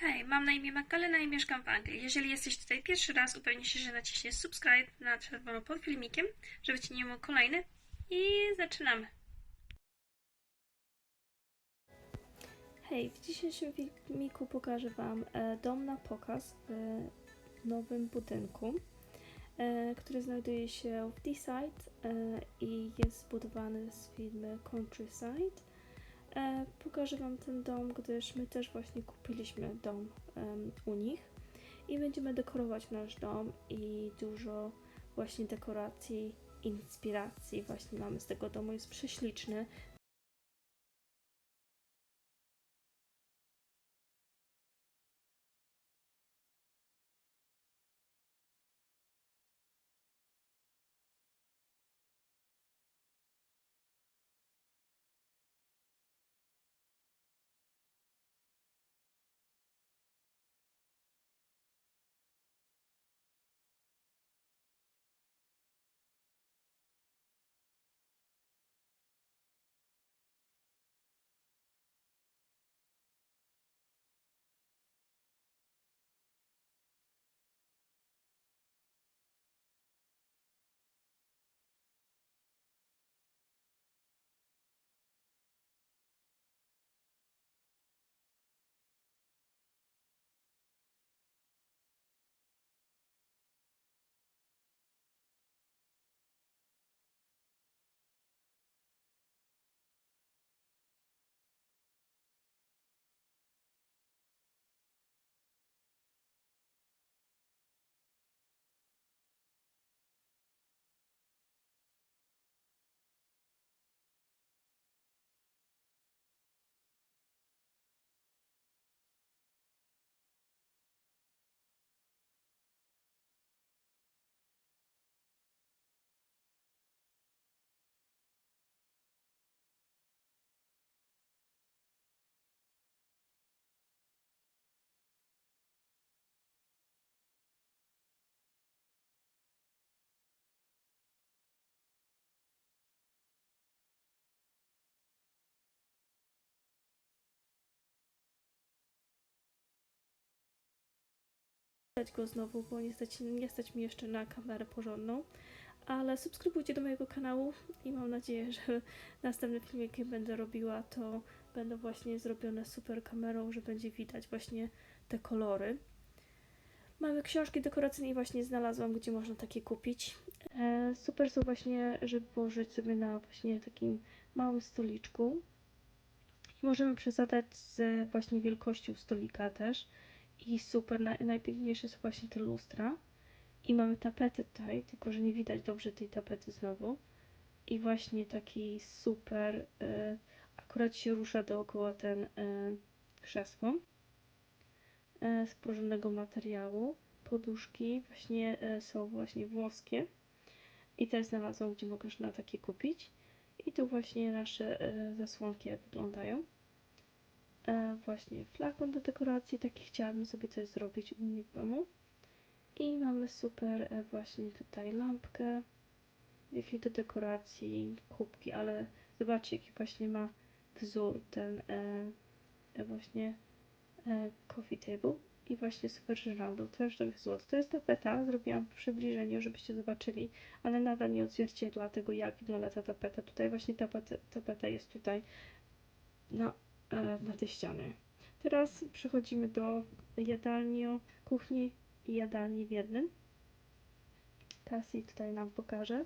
Hej, mam na imię Magdalena i mieszkam w Anglii. Jeżeli jesteś tutaj pierwszy raz, upewnij się, że naciśniesz subscribe na czerwono pod filmikiem, żeby Ci nie było kolejny. I zaczynamy. Hej, w dzisiejszym filmiku pokażę Wam e, dom na pokaz w nowym budynku, e, który znajduje się w Deeside e, i jest zbudowany z firmy Countryside. E, pokażę Wam ten dom, gdyż my też właśnie kupiliśmy dom u nich i będziemy dekorować nasz dom i dużo właśnie dekoracji, inspiracji właśnie mamy z tego domu. Jest prześliczny. Go znowu, bo nie stać, nie stać mi jeszcze na kamerę porządną. Ale subskrybujcie do mojego kanału i mam nadzieję, że następne filmy, jakie będę robiła, to będą właśnie zrobione super kamerą, że będzie widać właśnie te kolory. Mamy książki dekoracyjne i właśnie znalazłam, gdzie można takie kupić. E, super są właśnie, żeby położyć sobie na właśnie takim małym stoliczku. I możemy przesadzać z właśnie wielkością stolika też. I super, naj, najpiękniejsze są właśnie te lustra. I mamy tapetę tutaj, tylko że nie widać dobrze tej tapety znowu. I właśnie taki super, e, akurat się rusza dookoła ten e, krzesło e, z porządnego materiału. Poduszki właśnie są właśnie włoskie. I też znalazłam, gdzie mogę na takie kupić. I tu właśnie nasze zasłonki wyglądają. E, właśnie flakon do dekoracji, taki chciałabym sobie coś zrobić u mnie w domu. I mamy super e, właśnie tutaj lampkę, wifi do dekoracji, kubki, ale zobaczcie jaki właśnie ma wzór ten e, właśnie coffee table i właśnie super żyrandol, też to jest złoto. To jest tapeta, zrobiłam w przybliżeniu, żebyście zobaczyli, ale nadal nie odzwierciedla tego jak wygląda ta tapeta. Tutaj właśnie tapeta, tapeta jest tutaj e, na tej ścianie. Teraz przechodzimy do jadalni, kuchni i jadalni w jednym. Cassie tutaj nam pokaże.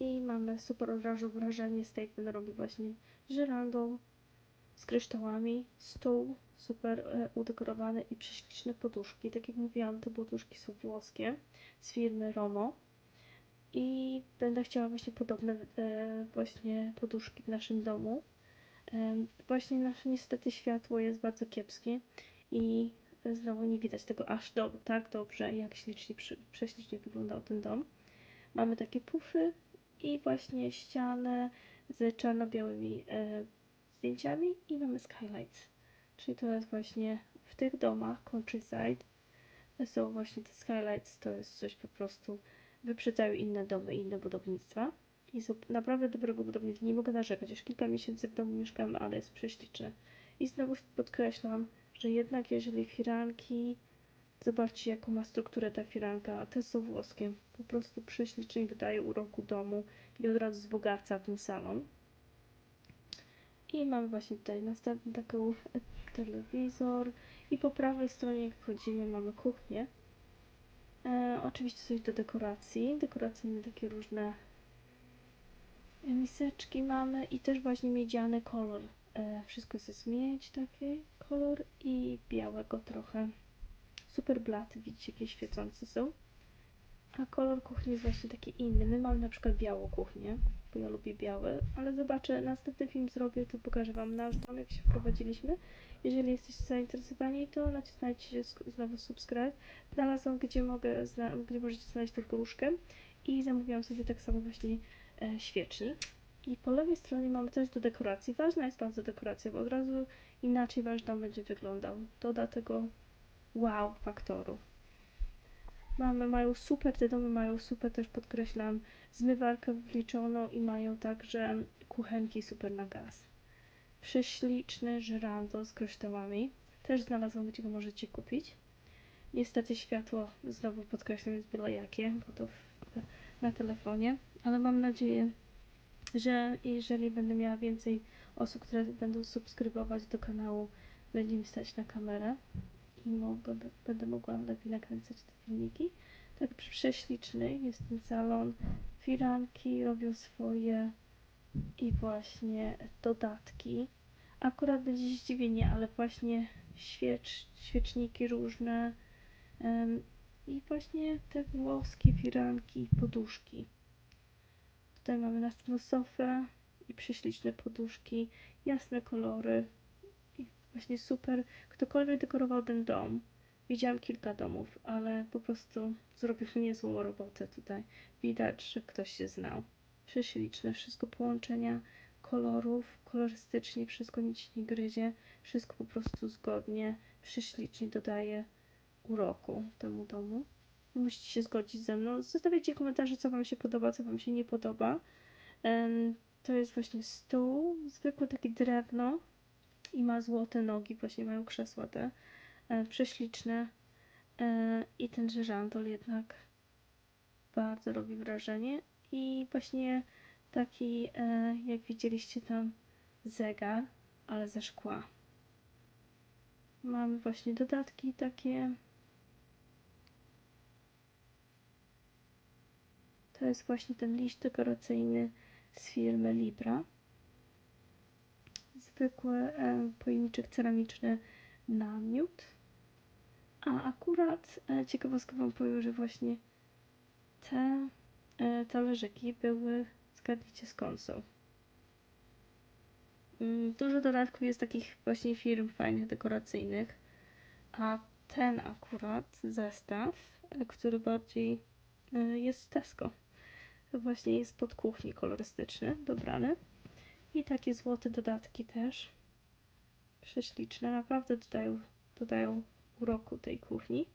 I mamy super od razu wrażenie który robi właśnie żyrandol z kryształami, stół super e, udekorowany i prześliczne poduszki. Tak jak mówiłam, te poduszki są włoskie z firmy Romo. I będę chciała właśnie podobne e, właśnie poduszki w naszym domu. Właśnie nasze niestety światło jest bardzo kiepskie i znowu nie widać tego aż do, tak dobrze, jak ślicznie, prześlicznie wyglądał ten dom. Mamy takie pufy i właśnie ścianę z czarno-białymi e, zdjęciami i mamy skylights. Czyli to jest właśnie w tych domach countryside są właśnie te skylights, to jest coś po prostu wyprzedzają inne domy, inne budownictwa. I są naprawdę dobrego budownictwa. Nie mogę narzekać. Już kilka miesięcy w domu mieszkam, ale jest prześliczne. I znowu podkreślam, że jednak jeżeli firanki, zobaczcie jaką ma strukturę ta firanka, te są włoskie, po prostu prześlicznie dodaje uroku domu i od razu wzbogaca ten salon. I mamy właśnie tutaj następny taki telewizor i po prawej stronie jak wchodzimy mamy kuchnię. E, oczywiście coś do dekoracji, dekoracyjne takie różne miseczki mamy i też właśnie miedziany kolor. E, wszystko jest miedź taki kolor i białego trochę. Super blaty, widzicie jakie świecące są. A kolor kuchni jest właśnie taki inny. My mamy na przykład białą kuchnię, bo ja lubię białe, ale zobaczę, następny film zrobię, to pokażę Wam nasz dom, jak się wprowadziliśmy. Jeżeli jesteście zainteresowani, to nacisnajcie znowu subscribe. Znalazłam, gdzie mogę, gdzie możecie znaleźć tą poruszkę i zamówiłam sobie tak samo właśnie świecznik. I po lewej stronie mamy też do dekoracji. Ważna jest bardzo dekoracja, bo od razu inaczej wasz dom będzie wyglądał. Doda tego wow faktoru. Mamy, mają super, te domy mają super, też podkreślam, zmywarkę wliczoną i mają także kuchenki super na gaz. Prześliczny żyrandol z kryształami. Też znalazłam, gdzie go możecie kupić. Niestety światło, znowu podkreślam, jest byle jakie, bo to w, na telefonie, ale mam nadzieję, że jeżeli będę miała więcej osób, które będą subskrybować do kanału, będzie mi stać na kamerę i mogę, będę mogła lepiej nakręcać te filmiki. Tak prześliczny jest ten salon. Firanki robią swoje i właśnie dodatki. Akurat będzie zdziwienie, ale właśnie świecz, świeczniki różne i właśnie te włoskie firanki poduszki. Tutaj mamy następną sofę i prześliczne poduszki, jasne kolory i właśnie super. Ktokolwiek dekorował ten dom, widziałam kilka domów, ale po prostu zrobił niezłą robotę tutaj. Widać, że ktoś się znał. Prześliczne, wszystko połączenia kolorów, kolorystycznie, wszystko nic nie gryzie, wszystko po prostu zgodnie, prześlicznie dodaje uroku temu domu. Musicie się zgodzić ze mną. Zostawiajcie komentarze, co Wam się podoba, co Wam się nie podoba. To jest właśnie stół, zwykłe takie drewno i ma złote nogi, właśnie mają krzesła te e, prześliczne e, i ten żyrandol jednak bardzo robi wrażenie i właśnie taki, e, jak widzieliście tam, zegar, ale ze szkła. Mamy właśnie dodatki takie To jest właśnie ten liść dekoracyjny z firmy Libra. Zwykły e, pojemniczek ceramiczny na miód. A akurat e, ciekawostkę Wam powiem, że właśnie te e, talerzyki były, zgadnijcie skąd są. Mm, dużo dodatków jest takich właśnie firm fajnych, dekoracyjnych. A ten akurat zestaw, e, który bardziej e, jest Tesco. To właśnie jest pod kuchni kolorystyczny, dobrany. I takie złote dodatki też. Prześliczne, naprawdę dodają, dodają uroku tej kuchni.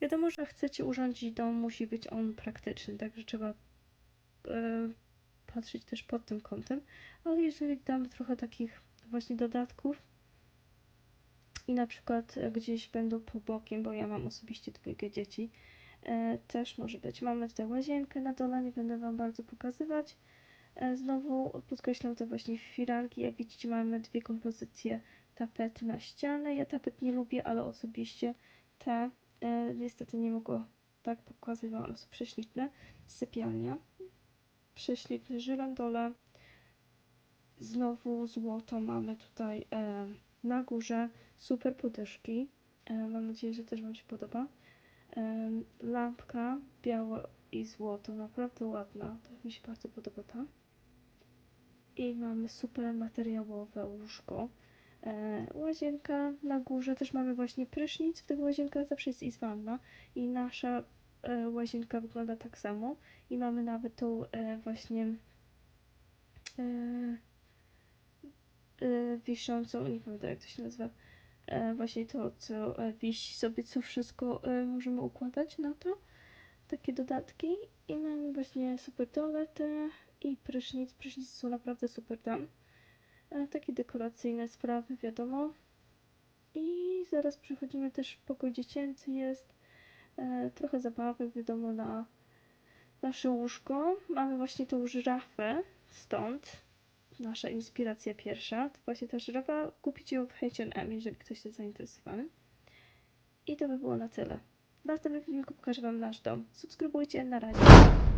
Wiadomo, że chcecie urządzić dom, musi być on praktyczny, także trzeba e, patrzeć też pod tym kątem. Ale jeżeli damy trochę takich właśnie dodatków i na przykład gdzieś będą po bokiem, bo ja mam osobiście dwójkę dzieci, też może być. Mamy tutaj łazienkę na dole, nie będę Wam bardzo pokazywać. E, znowu podkreślam te właśnie firanki. Jak widzicie mamy dwie kompozycje tapety na ścianę. Ja tapet nie lubię, ale osobiście te e, niestety nie mogło tak pokazać Wam, one są prześliczne. Sypialnia. Prześliczny żyrandole. Znowu złoto mamy tutaj e, na górze. Super podyszki. E, mam nadzieję, że też Wam się podoba lampka biała i złoto, naprawdę ładna, mi się bardzo podoba ta. I mamy super materiałowe łóżko. E, łazienka na górze, też mamy właśnie prysznic, w tych łazienkach zawsze jest izwanna i nasza e, łazienka wygląda tak samo i mamy nawet tą e, właśnie wiszącą, nie pamiętam jak to się nazywa, właśnie to, co e, wisi sobie, co wszystko e, możemy układać na to. Takie dodatki. I mamy właśnie super toaletę i prysznic. Prysznice są naprawdę super tam. Takie dekoracyjne sprawy, wiadomo. zaraz przechodzimy też pokój dziecięcy jest. E, trochę zabawek, wiadomo, na nasze łóżko. Mamy właśnie tą żyrafę, stąd nasza inspiracja pierwsza. To właśnie ta żyrafa. Kupić ją w H&M, jeżeli ktoś jest zainteresowany. I to by było na tyle. W następnym pokażę Wam nasz dom. Subskrybujcie, na razie.